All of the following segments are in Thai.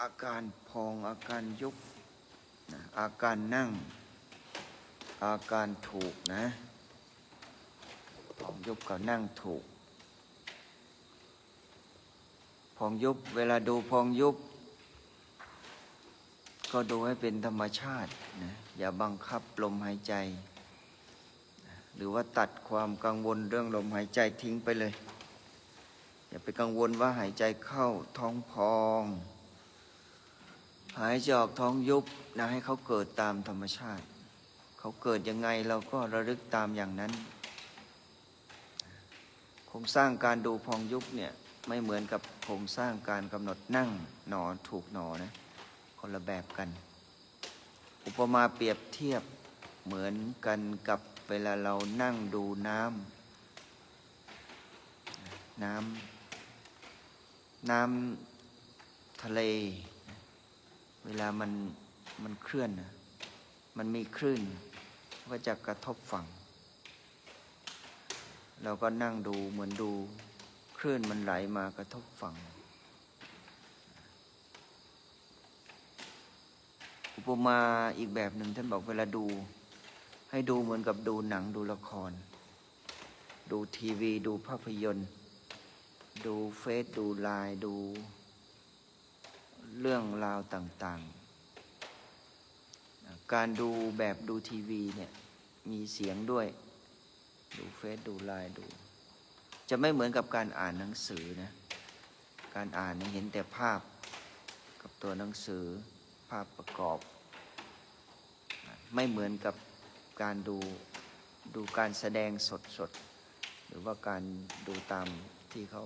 อาการพองอาการยุบนะอาการนั่ง อาการถูกนะพองยุบกับนั่งถูก พองยุบเวลาดูพองยุบ ก็ดูให้เป็นธรรมชาตินะอย่าบังคับลมหายใจ หรือว่าตัดความกังวลเรื่องลมหายใจทิ้งไปเลย อย่าไปกังวลว่าหายใจเข้าท้องพอง หายใจออกท้องยุบนะให้เขาเกิดตามธรรมชาติ เขาเกิดยังไงเราก็ระลึกตามอย่างนั้นโครงสร้างการดูพองยุบเนี่ยไม่เหมือนกับโครงสร้างการกำหนดนั่งหนอถูกหนอนะคนละแบบกัน อุปมาเปรียบเทียบเหมือนกันกับเวลาเรานั่งดูน้ำน้ำน้ำทะเล เวลามันมันเคลื่อนนะมันมีคลื่นก็จะกระทบฝั่ง เราก็นั่งดูเหมือนดูคลื่นมันไหลมากระทบฝั่ง อุปมาอีกแบบหนึ่งท่านบอกเวลาดู ให้ดูเหมือนกับดูหนังดูละคร ดูทีวี ดูภาพยนตร์ ดูเฟซดูไลน์ดู เรื่องราวต่างๆ การดูแบบดูทีวีเนี่ยมีเสียงด้วย ดูเฟซดูไลน์ดู จะไม่เหมือนกับการอ่านหนังสือนะ การอ่านเนี่ยเห็นแต่ภาพกับตัวหนังสือภาพประกอบ ไม่เหมือนกับการดูดูการแสดงสดๆ หรือว่าการดูตามที่เขา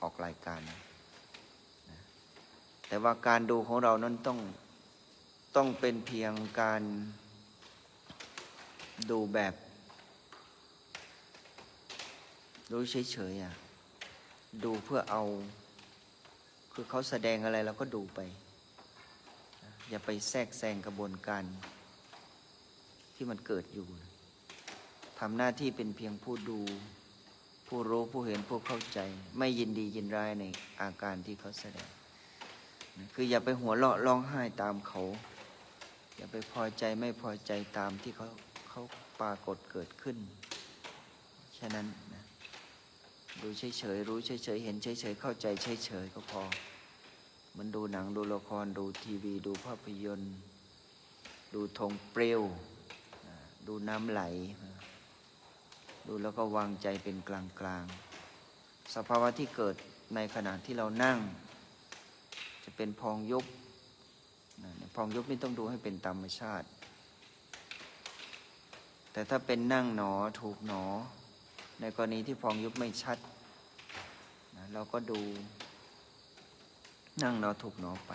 ออกรายการนะ แต่ว่าการดูของเรานั้นต้องต้องเป็นเพียงการดูแบบดูเฉยๆอะดูเพื่อเอา คือเขาแสดงอะไรเราก็ดูไป อย่าไปแทรกแซงกระบวนการ ที่มันเกิดอยู่ทำหน้าที่เป็นเพียงผู้ดู ผู้รู้ผู้เห็นผู้เข้าใจ ไม่ยินดียินร้ายในอาการที่เขาแสดง คืออย่าไปหัวเราะร้องไห้ตามเขา อย่าไปพอใจไม่พอใจตามที่เขาเขาปรากฏเกิดขึ้นแค่นั้นนะดูเฉยๆรู้เฉยๆเห็นเฉยๆเข้าใจเฉยๆก็พอ มันดูหนังดูละครดูทีวี ดูภาพยนตร์ ดูธงเปลวดูน้ำไหล ดูแล้วก็วางใจเป็นกลางๆสภาวะที่เกิดในขณะที่เรานั่ง จะเป็นพองยุบพองยุบนี่ต้องดูให้เป็นธรรมชาติ แต่ถ้าเป็นนั่งหนอถูกหนอ ในกรณีที่พองยุบไม่ชัดนะเราก็ดูนั่งหนอถูกหนอไป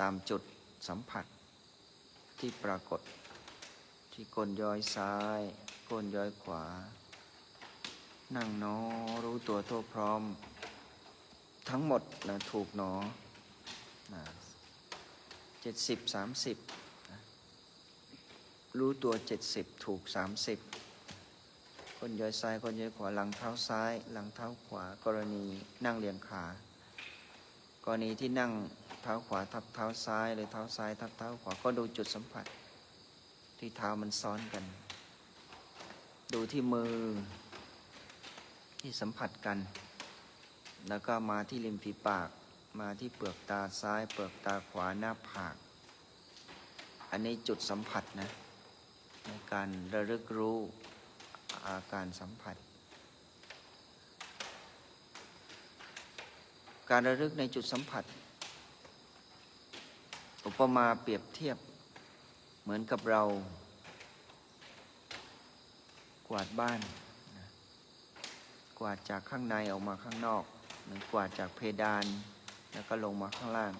ตามจุดสัมผัสที่ปรากฏ ที่ก้นย้อยซ้ายก้นย้อยขวา นั่งหนอรู้ตัวทั่วพร้อม ทั้งหมดนะถูกหนอเจ็ดสิบสามสิบรู้ตัวเจ็ดสิบถูกสามสิบคนย้อยซ้ายคนย้อยขวาหลังเท้าซ้าย หลังเท้าขวา กรณีนั่งเรียงขากรณีที่นั่งเท้าขวาทับเท้าซ้าย หรือเท้าซ้ายทับเท้าขวาก็ดูจุดสัมผัส ที่เท้ามันซ้อนกัน ดูที่มือที่สัมผัสกัน แล้วก็มาที่ริมฝีปาก มาที่เปลือกตาซ้าย เปลือกตาขวาหน้าผาก อันนี้จุดสัมผัสนะในการระลึกรู้อาการสัมผัส การระลึกในจุดสัมผัส อุปมาเปรียบเทียบ เหมือนกับเรา กวาดบ้าน กวาดจากข้างในออกมาข้างนอก หรือกวาดจากเพดาน แล้วก็ลงมาข้างล่าง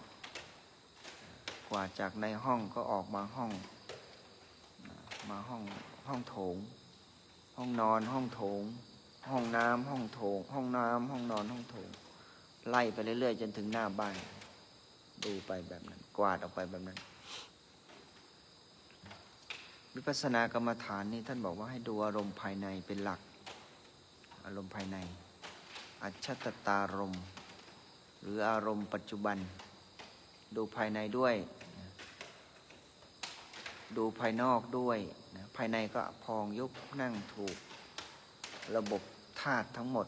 กวาดจากในห้องก็ออกมาห้อง มาห้องห้องโถง ห้องนอนห้องโถง ห้องน้ำห้องโถง ห้องน้ำห้องนอนห้องโถง ไล่ไปเรื่อยๆ จนถึงหน้าบ้าน ดูไปแบบนั้น กวาดออกไปแบบนั้นวิปัสสนากรรมฐานนี่ท่านบอกว่าให้ดูอารมณ์ภายในเป็นหลัก อารมณ์ภายใน อัจฉตตารมณ์หรืออารมณ์ปัจจุบัน ดูภายในด้วย ดูภายนอกด้วยนะภายในก็พองยุบนั่งถูก ระบบธาตุทั้งหมด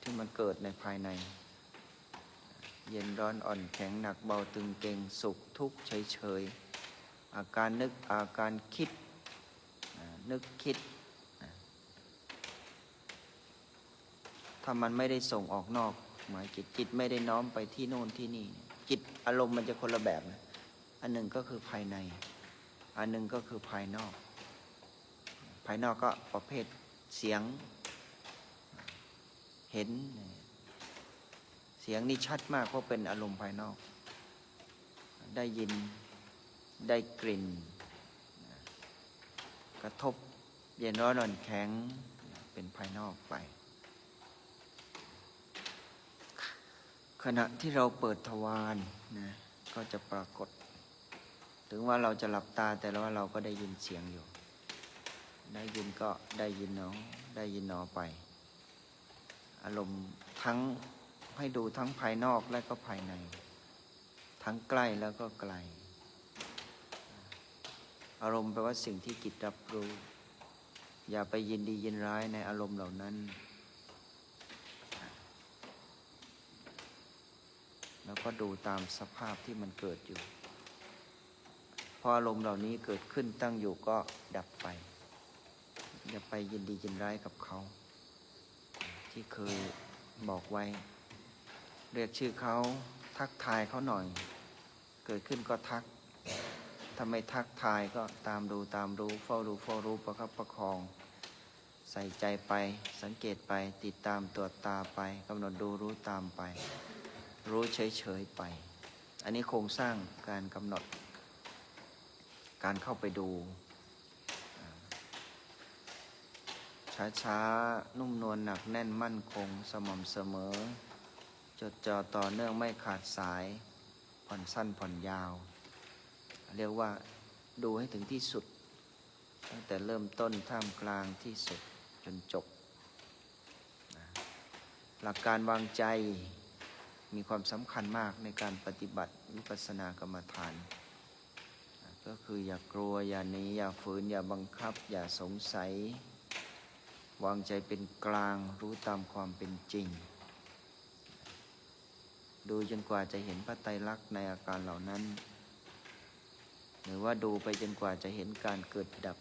ที่มันเกิดในภายใน เย็นร้อนอ่อนแข็งหนักเบาตึงเก่งสุขทุกข์เฉยเฉยๆอาการนึกอาการคิดนึกคิดนะถ้ามันไม่ได้ส่งออกนอกหมายจิตจิตไม่ได้น้อมไปที่โน่นที่นี่ จิตอารมณ์มันจะคนละแบบนะอันหนึ่งก็คือภายใน อันหนึ่งก็คือภายนอก ภายนอกก็ประเภทเสียง เห็น เสียงนี่ชัดมากเพราะเป็นอารมณ์ภายนอก ได้ยินได้กลิ่น กระทบเย็นร้อนอ่อนแข็งเป็นภายนอกไป ขณะที่เราเปิดทวารนะ ก็จะปรากฏ ถึงว่าเราจะหลับตาแต่ว่าเราก็ได้ยินเสียงอยู่ ได้ยินก็ได้ยินเนาะได้ยินนาะไป อารมณ์ทั้งให้ดูทั้งภายนอกและก็ภายใน ทั้งใกล้แล้วก็ไกล อารมณ์แปลว่าสิ่งที่จิตรับรู้ อย่าไปยินดียินร้ายในอารมณ์เหล่านั้น แล้วก็ดูตามสภาพที่มันเกิดอยู่ พออารมณ์เหล่านี้เกิดขึ้นตั้งอยู่ก็ดับไป อย่าไปยินดียินร้ายกับเขา ที่เคยบอกไว้ เรียกชื่อเขาทักทายเขาหน่อย เกิดขึ้นก็ทักถ้าไม่ทักทายก็ตามดูตามรู้เฝ้าดูเฝ้ารู้ประคับประคอง ใส่ใจไปสังเกตไปติดตามตรวจตาไปกำหนดดูรู้ตามไป รู้เฉยๆไป อันนี้โครงสร้างการกำหนด การเข้าไปดู ช้าๆ นุ่มนวลหนักแน่นมั่นคงสม่ำเสมอ จดจ่อต่อเนื่องไม่ขาดสาย ผ่อนสั้นผ่อนยาว เรียกว่าดูให้ถึงที่สุด ตั้งแต่เริ่มต้นท่ามกลางที่สุดจนจบ หลักการวางใจ มีความสำคัญมากในการปฏิบัติวิปัสสนากรรมฐาน ก็คืออย่ากลัวอย่าหนีอย่าฝืนอย่าบังคับ อย่าสงสัย วางใจเป็นกลางรู้ตามความเป็นจริง ดูจนกว่าจะเห็นพระไตรลักษณ์ในอาการเหล่านั้น หรือว่าดูไปจนกว่าจะเห็นการเกิดดับ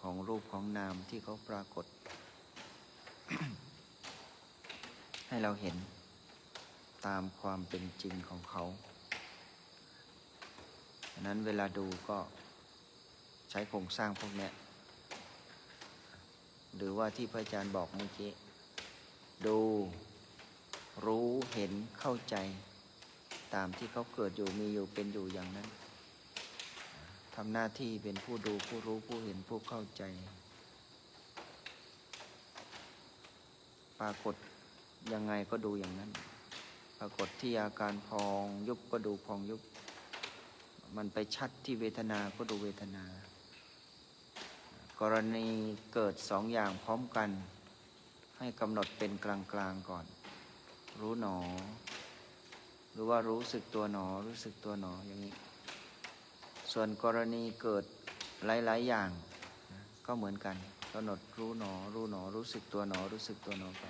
ของรูปของนามที่เขาปรากฏ ให้เราเห็น ตามความเป็นจริงของเขาฉะนั้นเวลาดูก็ใช้โครงสร้างพวกนี้หรือว่าที่พระอาจารย์บอกเมื่อกี้ ดู รู้เห็นเข้าใจ ตามที่เขาเกิดอยู่มีอยู่เป็นอยู่อย่างนั้นทำหน้าที่เป็นผู้ดูผู้รู้ผู้เห็นผู้เข้าใจ ปรากฏยังไงก็ดูอย่างนั้น ปรากฏที่อาการพองยุบก็ดูพองยุบ มันไปชัดที่เวทนาก็ดูเวทนา กรณีเกิดสองอย่างพร้อมกัน ให้กำหนดเป็นกลางๆก่อน รู้หนอ หรือว่ารู้สึกตัวหนอ รู้สึกตัวหนออย่างนี้ ส่วนกรณีเกิดหลาย ๆ อย่างก็เหมือนกันกำหนดรู้หนอ รู้หนอ รู้สึกตัวหนอ รู้สึกตัวหนอไป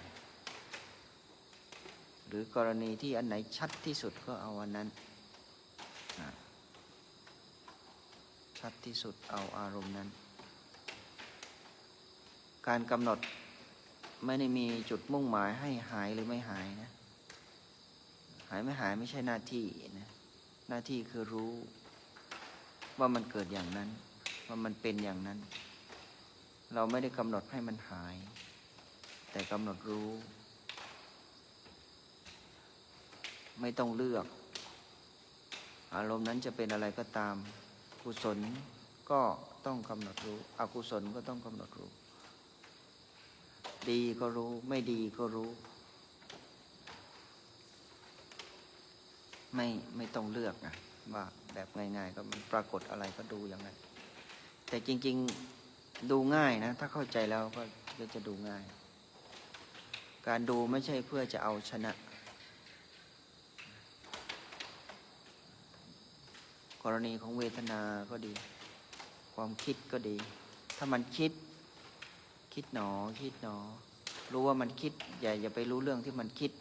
รือกรณีที่อันไหนชัดที่สุดก็เอาอันนั้น ชัดที่สุดเอาอารมณ์นั้น การกำหนดไม่ได้มีจุดมุ่งหมายให้หายหรือไม่หายนะ หายไม่หายไม่ใช่หน้าที่นะ หน้าที่คือรู้ว่ามันเกิดอย่างนั้น ว่ามันเป็นอย่างนั้น เราไม่ได้กำหนดให้มันหาย แต่กำหนดรู้ ไม่ต้องเลือก อารมณ์นั้นจะเป็นอะไรก็ตาม กุศลก็ต้องกำหนดรู้ อกุศลก็ต้องกำหนดรู้ ดีก็รู้ ไม่ดีก็รู้ ไม่ไม่ต้องเลือกนะว่าแบบง่ายๆ ก็มันปรากฏอะไรก็ดูอย่างนั้นแต่จริง ๆดูง่ายนะ ถ้าเข้าใจแล้วก็ก็จะดูง่าย การดูไม่ใช่เพื่อจะเอาชนะ กรณีของเวทนาก็ดี ความคิดก็ดี ถ้ามันคิด คิดหนอ คิดหนอ รู้ว่ามันคิด อย่าอย่าไปรู้เรื่องที่มันคิด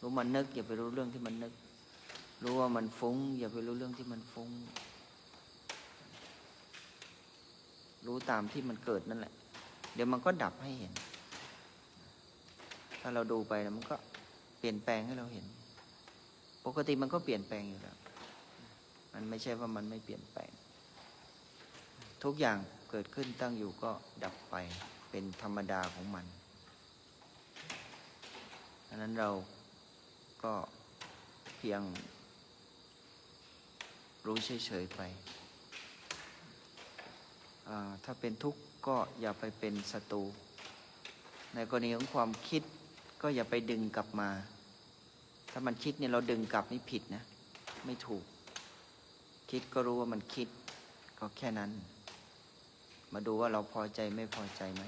รู้มันนึก อย่าไปรู้เรื่องที่มันนึก รู้ว่ามันฟุ้ง อย่าไปรู้เรื่องที่มันฟุ้ง รู้ตามที่มันเกิดนั่นแหละ เดี๋ยวมันก็ดับให้เห็น ถ้าเราดูไปนะมันก็เปลี่ยนแปลงให้เราเห็น ปกติมันก็เปลี่ยนแปลงอยู่แล้ว มันไม่ใช่ว่ามันไม่เปลี่ยนแปลง ทุกอย่างเกิดขึ้นตั้งอยู่ก็ดับไปเป็นธรรมดาของมันดังนั้นเราก็เพียงรู้เฉยๆไป ถ้าเป็นทุกข์ก็อย่าไปเป็นศัตรู ในกรณีของความคิดก็อย่าไปดึงกลับมา ถ้ามันคิดเนี่ยเราดึงกลับนี่ผิดนะ ไม่ถูก คิดก็รู้ว่ามันคิด ก็แค่นั้น มาดูว่าเราพอใจไม่พอใจไหม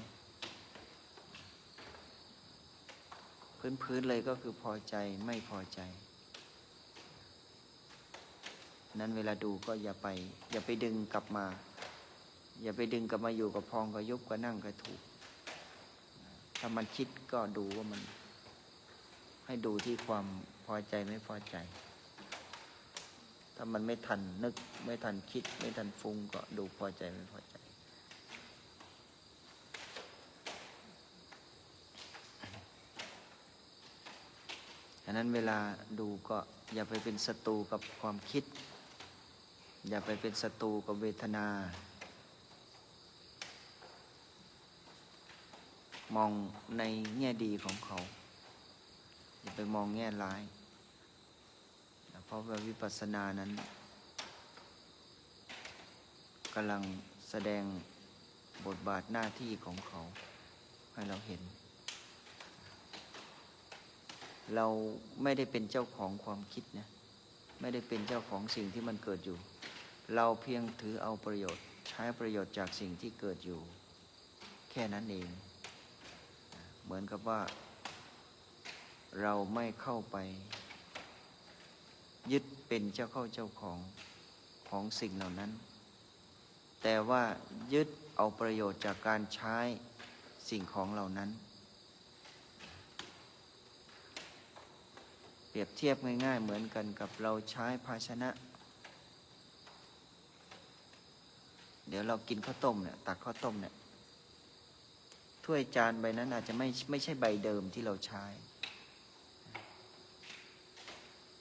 พื้นๆเลยก็คือพอใจไม่พอใจ นั้นเวลาดูก็อย่าไป อย่าไปดึงกลับมา อย่าไปดึงกลับมาอยู่กับพองกับยุบกับนั่งกับถูก ถ้ามันคิดก็ดูว่ามัน ให้ดูที่ความพอใจไม่พอใจ ถ้ามันไม่ทันนึก ไม่ทันคิด ไม่ทันฟุ้งก็ดูพอใจไม่พอใจฉะนั้นเวลาดูก็อย่าไปเป็นศัตรูกับความคิด อย่าไปเป็นศัตรูกับเวทนา มองในแง่ดีของเขา อย่าไปมองแง่ร้าย เพราะว่าวิปัสสนานั้นกำลังแสดงบทบาทหน้าที่ของเขา ให้เราเห็น เราไม่ได้เป็นเจ้าของความคิดนะไม่ได้เป็นเจ้าของสิ่งที่มันเกิดอยู่ เราเพียงถือเอาประโยชน์ ใช้ประโยชน์จากสิ่งที่เกิดอยู่ แค่นั้นเอง เหมือนกับว่า เราไม่เข้าไป ยึดเป็นเจ้าเข้าเจ้าของของสิ่งเหล่านั้น แต่ว่ายึดเอาประโยชน์จากการใช้สิ่งของเหล่านั้น เปรียบเทียบง่ายๆเหมือนกันกับเราใช้ภาชนะ เดี๋ยวเรากินข้าวต้มเนี่ยตักข้าวต้มเนี่ยถ้วยจานใบนั้นอาจจะไม่ไม่ใช่ใบเดิมที่เราใช้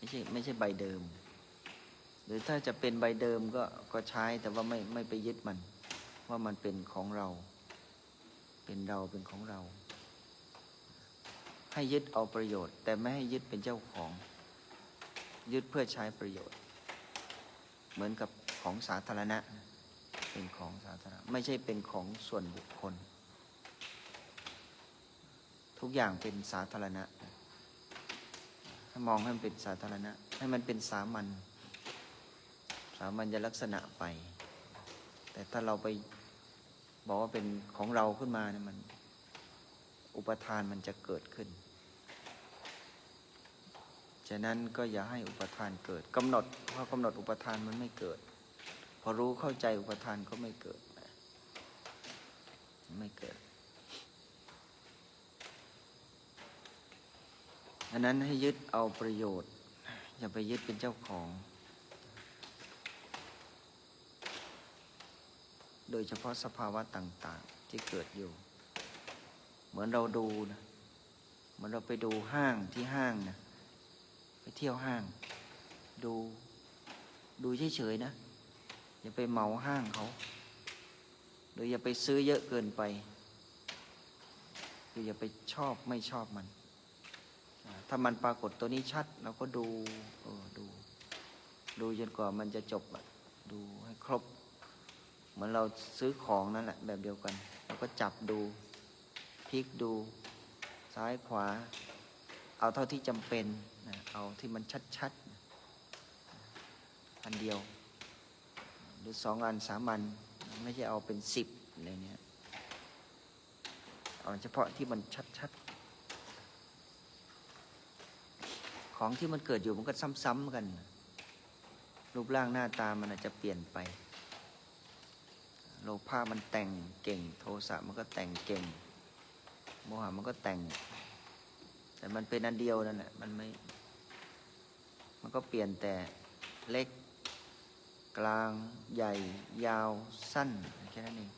ไม่ใช่ไม่ใช่ใบเดิม หรือถ้าจะเป็นใบเดิมก็ก็ใช้แต่ว่าไม่ไม่ไปยึดมัน ว่ามันเป็นของเรา เป็นเราเป็นของเรา ให้ยึดเอาประโยชน์ แต่ไม่ให้ยึดเป็นเจ้าของ ยึดเพื่อใช้ประโยชน์ เหมือนกับของสาธารณะ เป็นของสาธารณะ ไม่ใช่เป็นของส่วนบุคคล ทุกอย่างเป็นสาธารณะ ให้มองให้มันเป็นสาธารณะ ให้มันเป็นสามัญสามัญลักษณะไป แต่ถ้าเราไปบอกว่าเป็นของเราขึ้นมาเนี่ยมัน อุปทานมันจะเกิดขึ้น ฉะนั้นก็อย่าให้อุปทานเกิดกำหนดพอกำหนดอุปทานมันไม่เกิด พอรู้เข้าใจอุปทานก็ไม่เกิดไม่เกิด อันนั้นให้ยึดเอาประโยชน์ อย่าไปยึดเป็นเจ้าของ โดยเฉพาะสภาวะต่าง ๆ ที่เกิดอยู่ เหมือนเราดูนะเหมือนเราไปดูห้างที่ห้างนะไปเที่ยวห้าง ดู ดูเฉยๆนะ อย่าไปเหมาห้างเขาหรืออย่าไปซื้อเยอะเกินไปหรืออย่าไปชอบไม่ชอบมัน ถ้ามันปรากฏตัวนี้ชัดเราก็ดูเออดู ดูจนกว่ามันจะจบอะดูให้ครบ เหมือนเราซื้อของนั่นแหละ แบบเดียวกันเราก็จับดูพลิกดู ซ้ายขวา เอาเท่าที่จำเป็นนะเอาที่มันชัดๆอันเดียว หรือสองอันสามอันไม่ใช่เอาเป็นสิบอะไรเนี้ยเอาเฉพาะที่มันชัดๆ ของที่มันเกิดอยู่มันก็ซ้ำๆกัน รูปร่างหน้าตามันอาจจะเปลี่ยนไป โลภะมันแต่งเก่ง โทสะมันก็แต่งเก่ง โมหะมันก็แต่ง แต่มันเป็นอันเดียวนั่นแหละมันไม่ มันก็เปลี่ยนแต่เล็ก กลาง ใหญ่ ยาว สั้นแค่นั้นเอง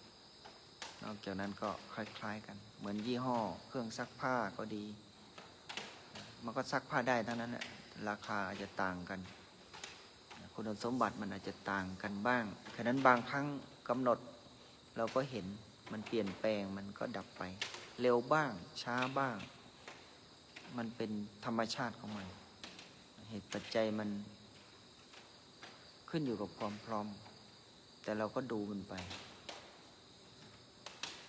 นอกจากนั้นก็คล้าย ๆ กัน เหมือนยี่ห้อ เครื่องซักผ้าก็ดี มันก็ซักผ้าได้ทั้งนั้นแหละราคาอาจจะต่างกัน คุณสมบัติมันอาจจะต่างกันบ้างฉะนั้นบางครั้งกำหนด เราก็เห็นมันเปลี่ยนแปลงมันก็ดับไป เร็วบ้าง ช้าบ้าง มันเป็นธรรมชาติของมัน เหตุปัจจัยมัน ขึ้นอยู่กับความพร้อม แต่เราก็ดูมันไป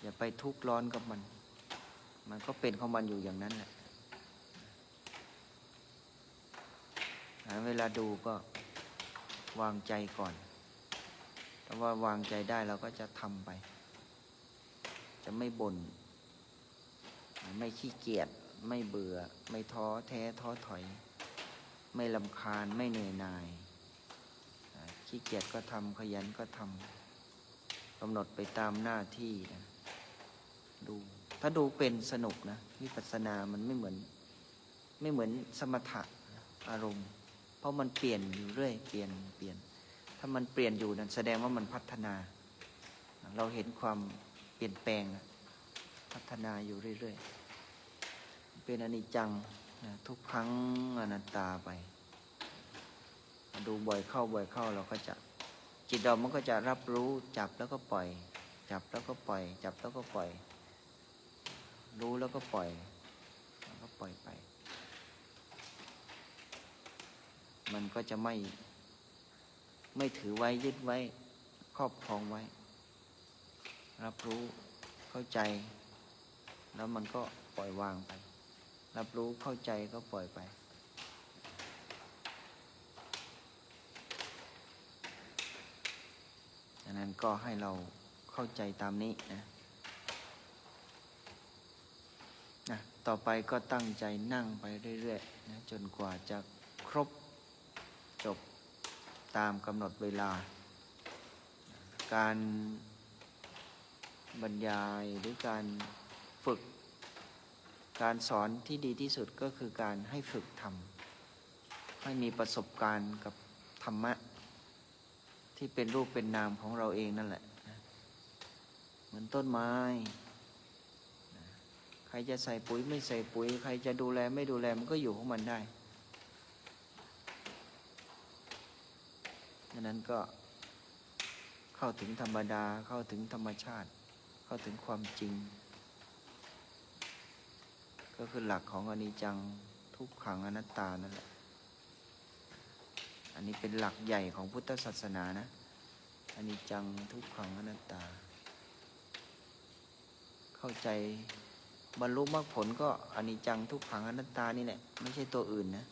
อย่าไปทุกข์ร้อนกับมัน มันก็เป็นของมันอยู่อย่างนั้นแหละหา เวลาดูก็วางใจก่อนถ้าว่าวางใจได้เราก็จะทำไป จะไม่บน่น ไม่ขี้เกียจ ไม่เบื่อ ไม่ท้อแท้ท้อถอย ไม่ลำคาญ ไม่เหนื่อยหน่าย ขี้เกียจก็ทำขยันก็ทำกำหนดไปตามหน้าที่นะดู ถ้าดูเป็นสนุกนะวิปัสสนามันไม่เหมือน ไม่เหมือนสมถะอารมณ์ เพราะมันเปลี่ยนอยู่เรื่อยเปลี่ยนเปลี่ยน ถ้ามันเปลี่ยนอยู่นั้นแสดงว่ามันพัฒนา เราเห็นความเปลี่ยนแปลงนะพัฒนาอยู่เรื่อยๆ เป็นอนิจจังนะทุกครั้งอนัตตาไปดูบ่อยเข้าบ่อยเข้าเราก็จะจิตเรามันก็จะรับรู้จับแล้วก็ปล่อย จับแล้วก็ปล่อย จับแล้วก็ปล่อย รู้แล้วก็ปล่อยแล้วก็ปล่อยไป มันก็จะไม่ ไม่ถือไว้ยึดไว้ ครอบครองไว้ รับรู้เข้าใจ แล้วมันก็ปล่อยวางไป รับรู้เข้าใจก็ปล่อยไป ดังนั้นก็ให้เราเข้าใจตามนี้นะนะต่อไปก็ตั้งใจนั่งไปเรื่อยๆนะจนกว่าจะครบ จบตามกำหนดเวลา การบรรยายหรือการฝึก การสอนที่ดีที่สุดก็คือการให้ฝึกทำให้มีประสบการณ์กับธรรมะ ที่เป็นรูปเป็นนามของเราเองนั่นแหละ เหมือนต้นไม้ ใครจะใส่ปุ๋ยไม่ใส่ปุ๋ย ใครจะดูแลไม่ดูแลมันก็อยู่ของมันได้ ดังนั้นก็เข้าถึงธรรมดาเข้าถึงธรรมชาติ เข้าถึงความจริง ก็คือหลักของอนิจจังทุกขังอนัตตานั่นแหละอันนี้เป็นหลักใหญ่ของพุทธศาสนานะอนิจจังทุกขังอนัตตา เข้าใจบรรลุมรรคผลก็อนิจจังทุกขังอนัตตานี่แหละไม่ใช่ตัวอื่นนะ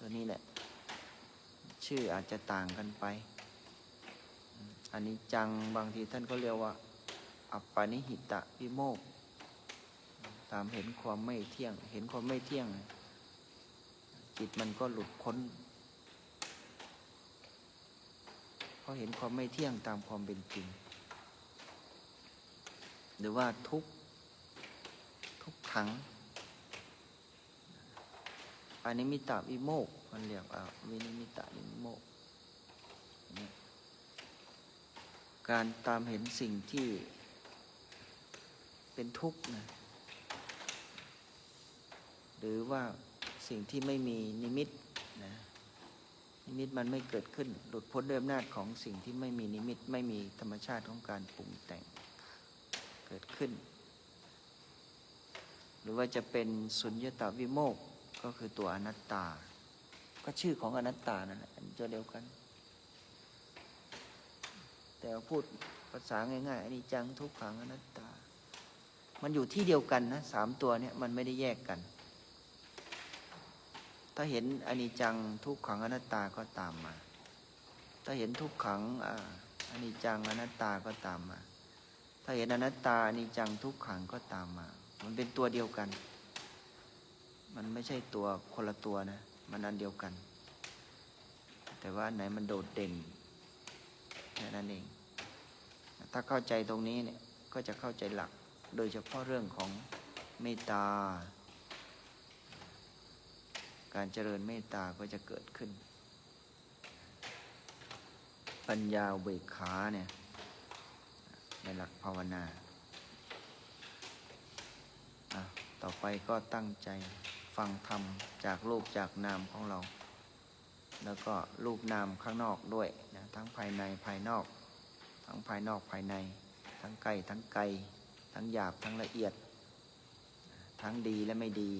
ตัวนี้แหละ ชื่ออาจจะต่างกันไป อันนี้จังบางทีท่านก็เรียกว่า อัปปานิหิตะวิโมก ตามเห็นความไม่เที่ยง เห็นความไม่เที่ยง จิตมันก็หลุดพ้นเพราะเห็นความไม่เที่ยงตามความเป็นจริง หรือว่าทุกทุกขัง อันนี้มิตะวิโมกข์มันเรียกว่าวินิมิตะวิโมกการตามเห็นสิ่งที่เป็นทุกข์นะหรือว่าสิ่งที่ไม่มีนิมิตนะนิมิตมันไม่เกิดขึ้น หลุดพ้นด้วยอำนาจของสิ่งที่ไม่มีนิมิตไม่มีธรรมชาติของการปรุงแต่งเกิดขึ้น หรือว่าจะเป็นสุญญตาวิโมกข์ ก็คือตัวอนัตตา ก็ชื่อของอนัตตานั่นแหละอันตัวเดียวกัน แต่พูดภาษาง่ายๆอันนี้จังทุกขังอนัตตา มันอยู่ที่เดียวกันนะสามตัวเนี่ยมันไม่ได้แยกกัน ถ้าเห็นอนิจจังทุกขังอนัตตาก็ตามมา ถ้าเห็นทุกขังอ่าอนิจจังอนัตตาก็ตามมา ถ้าเห็นอนัตตาอนิจจังทุกขังก็ตามมา มันเป็นตัวเดียวกัน มันไม่ใช่ตัวคนละตัวนะ มันอันเดียวกัน แต่ว่าไหนมันโดดเด่นแค่นั้นเอง ถ้าเข้าใจตรงนี้เนี่ยก็จะเข้าใจหลัก โดยเฉพาะเรื่องของเมตตา การเจริญเมตตาก็จะเกิดขึ้น ปัญญาเบิกขาเนี่ยในหลักภาวนา ต่อไปก็ตั้งใจ ฟังธรรมจากรูปจากนามของเรา แล้วก็รูปนามข้างนอกด้วยนะทั้งภายในภายนอก ทั้งภายนอกภายใน ทั้งไกลทั้งไกล ทั้งหยาบทั้งละเอียด ทั้งดีและไม่ดี